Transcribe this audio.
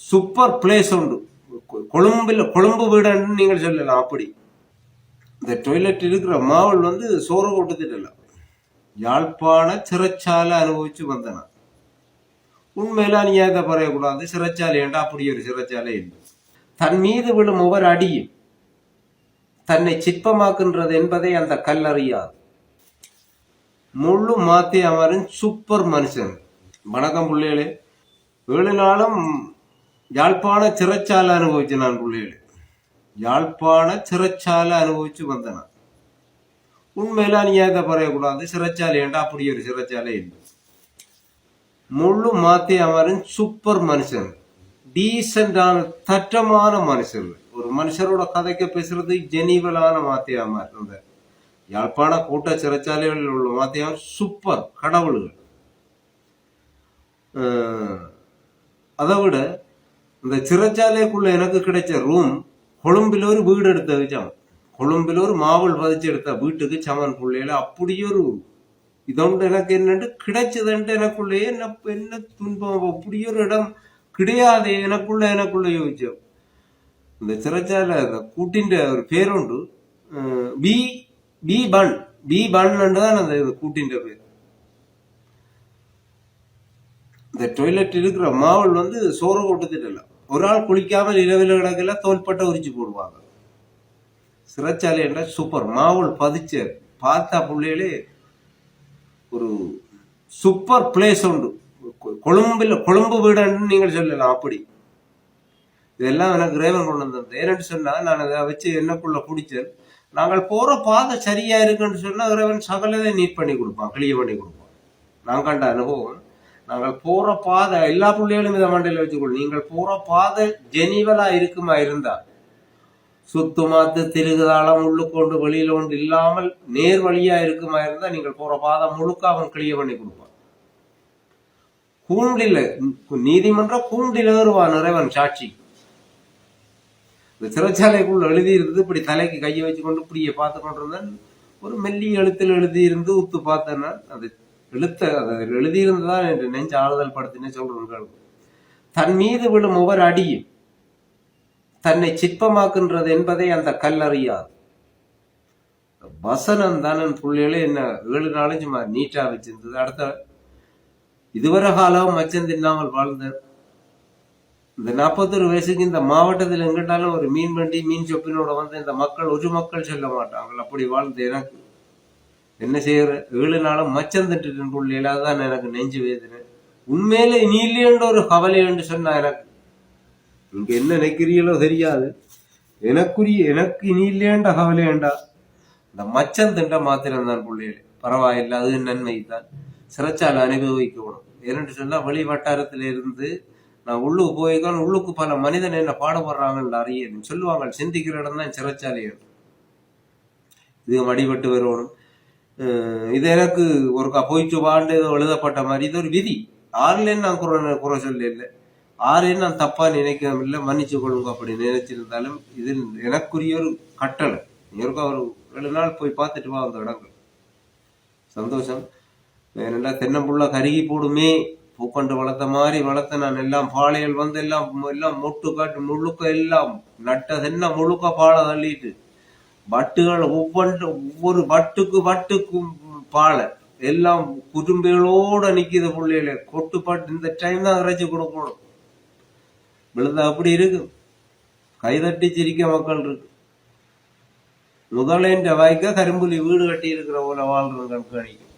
Super place உண்டு. கொ- கொழும்பில் கொழும்பு வீடுன்னு நீங்கள் சொல்லலாம் அப்படி. இந்த டொய்லெட் இருக்கிற மாவல் வந்து சோறு கொடுத்துட்டு யாழ்ப்பாண சிறைச்சாலை அனுபவிச்சு வந்தனா உண்மையில அநியாயத்தை பறையக்கூடாது சிறைச்சாலை ஏண்டா? அப்படி ஒரு சிறைச்சாலை இல்லை. தன் மீது விழும் ஒவ்வொரு அடியும் தன்னை சிற்பமாக்குன்றது என்பதை அந்த கல்லறியாது முழு மாத்தி அமரின் சூப்பர் மனுஷன். வணக்கம் பிள்ளைகளே. ஏழு நாளும் யாழ்ப்பாண சிறைச்சாலை அனுபவிச்சு நான் பிள்ளைகள். யாழ்ப்பாண சிறைச்சாலை அனுபவிச்சு வந்தேன். உண்மையில அநியாயத்தை பறையக்கூடாது சிறைச்சாலை ஏண்டா? அப்படி ஒரு சிறைச்சாலை இல்லை. முழு மாத்தி அமரின் சூப்பர் மனுஷன். டீசென்டான தட்டமான மனுஷன். ஒரு மனுஷரோட கதைக்க பேசுறது ஜெனிவலான மாத்தியாமார் அந்த. யாழ்ப்பாண கூட்ட சிறைச்சாலைகளில் உள்ள மாத்தியாமர் சூப்பர் கடவுள்கள். அதை விட இந்த சிறைச்சாலைக்குள்ள எனக்கு கிடைச்ச ரூம் கொழும்பில் ஒரு வீடு எடுத்த வச்சான் கொழும்பில் ஒரு மாவல் பதிச்சு எடுத்த வீட்டுக்கு சமன் பிள்ளையில அப்படியே ஒரு இதோண்டு எனக்கு என்னென்று கிடைச்சதுன்ட்டு எனக்குள்ளேயே என்ன என்ன துன்பம்? அப்படியே ஒரு இடம் கிடையாது எனக்குள்ள எனக்குள்ள யோசிச்சோம். இந்த சிறைச்சாலை கூட்டின்ற ஒரு பேருண்டு பி பி பன் பி பன். தான் அந்த இது கூட்டின்ற பேர். இந்த டொய்லெட் இருக்கிற மாவல் வந்து சோறு கொடுத்துட்டு ஒரு ஆள் குளிக்காமல் இரவில் கிடக்கல தோள்பட்டை உரிச்சு போடுவாங்க. சிறைச்சாலை என்ற சூப்பர். மாவல் பதிச்ச பார்த்தா பிள்ளைகளே ஒரு சூப்பர் பிளேஸ் உண்டு. கொ- கொழும்பில் கொழும்பு வீடுன்னு நீங்கள் சொல்லலாம் அப்படி. இதெல்லாம் எனக்கு ரேவன் கொண்டு வந்தது ஏன்னு சொன்னால் நான் அதை வச்சு என்னக்குள்ள பிடிச்சேன் நாங்கள் போகிற பாதை சரியாக இருக்குன்னு சொன்னால் இறைவன் சகலதை நீட் பண்ணி கொடுப்பான் கிளியர் பண்ணி கொடுப்பான். நான் கண்ட அனுபவம். நாங்கள் போற பாதை எல்லா பிள்ளைகளும் இதை மண்டையில வச்சுக்கொள்ளும் நீங்கள் போற பாதை ஜெனிவலா இருக்குமா இருந்தா? சுத்துமாத்து திருகுதாளம் உள்ளுக்கொண்டு வெளியில ஒன்று இல்லாமல் நேர் வழியா இருக்குமா இருந்தா நீங்கள் போற பாதை முழுக்க அவன் கிளிய பண்ணி கொடுப்பான். கூண்டில நீதிமன்றம் கூண்டில ஏறுவான் இறைவன் சாட்சி. இந்த சிறைச்சாலைக்குள் எழுதி இருந்தது இப்படி தலைக்கு கையை வச்சு கொண்டு இப்படியே பார்த்து கொண்டிருந்தேன். ஒரு மெல்லி எழுத்தில் எழுதி இருந்து உத்து பார்த்தேன்னா அது எழுத்த அது எழுதியிருந்ததான் என்று நெஞ்சு ஆறுதல் படுத்தினே சொல்றேன் தன் மீது விழும் ஒவ்வொரு அடியும் தன்னை சிற்பமாக்குன்றது என்பதை அந்த கல்லறியாது வசனம் தான் என் பிள்ளைகளே என்ன ஏழு நாளைக்கு சும்மா நீட்டா வச்சிருந்தது. அடுத்த இதுவரை காலம் மச்சம் தின்னாமல் வாழ்ந்தார் இந்த நாற்பத்தொரு வயசுக்கு இந்த மாவட்டத்தில் எங்கிட்டாலும் ஒரு மீன் வண்டி மீன் சொப்பினோட வந்து இந்த மக்கள் ஒரு மக்கள் சொல்ல மாட்டாங்க அப்படி வாழ்ந்து எனக்கு என்ன செய்யற? ஏழு நாளும் மச்சம் திட்டு பிள்ளையில அதுதான் எனக்கு நெஞ்சு வேதனை. உண்மையில நீ இல்லையன்ற ஒரு கவலை என்று சொன்னா எனக்கு. நீங்க என்ன நினைக்கிறீங்களோ தெரியாது. எனக்குரிய எனக்கு இனி இல்லையன்ற கவலை வேண்டா. இந்த மச்சம் திண்ட மாத்திரம் தான் பிள்ளைகளே. பரவாயில்லை அது நன்மை தான் சிறைச்சாலை அனுபவிக்கணும். ஏன்னு சொன்னா வெளி வட்டாரத்துல இருந்து நான் உள்ளுக்கு போயிருக்கேன் உள்ளுக்கு பல மனிதன் என்ன பாடுபடுறாங்கன்னு அறிய சொல்லுவாங்க சிந்திக்கிற இடம் தான் சிறைச்சாலை இது மடிபட்டு வரணும் இது எனக்கு ஒரு போயிட்டு வாண்டு ஏதோ எழுதப்பட்ட மாதிரி. இது ஒரு விதி. ஆறுலேன்னு நான் குறை குறை சொல்ல இல்லை. ஆறுலேன்னு நான் தப்பா நினைக்கவும் இல்லை மன்னிச்சு கொள்ளுங்க அப்படி நினைச்சிருந்தாலும் இது எனக்குரிய ஒரு கட்டளை. நீங்க ஒரு ரெண்டு நாள் போய் பார்த்துட்டு வா அந்த இடங்கள். சந்தோஷம். ஏனென்றா தென்னம்புள்ள கருகி போடுமே. பூக்கொண்டு வளர்த்த மாதிரி வளர்த்த நான் எல்லாம் பாளையல் வந்து எல்லாம் எல்லாம் மொட்டு காட்டு முழுக்க எல்லாம் நட்ட தென்ன முழுக்க பாலை தள்ளிட்டு வட்டுகள் ஒவ்வொன்று ஒவ்வொரு வட்டுக்கு வட்டுக்கும் பாலை. எல்லாம் குறும்புகளோட நிக்குது பிள்ளைகள கொட்டுப்பாட்டு இந்த டைம் தான் இறைச்சி கொடுக்கணும். விழுந்தா அப்படி இருக்கு கைதட்டி சிரிக்க மக்கள் இருக்கு. முதலேன்ற வாய்க்க கரும்புலி வீடு கட்டி இருக்கிற போல வாழ்றது கண்காணிக்கும்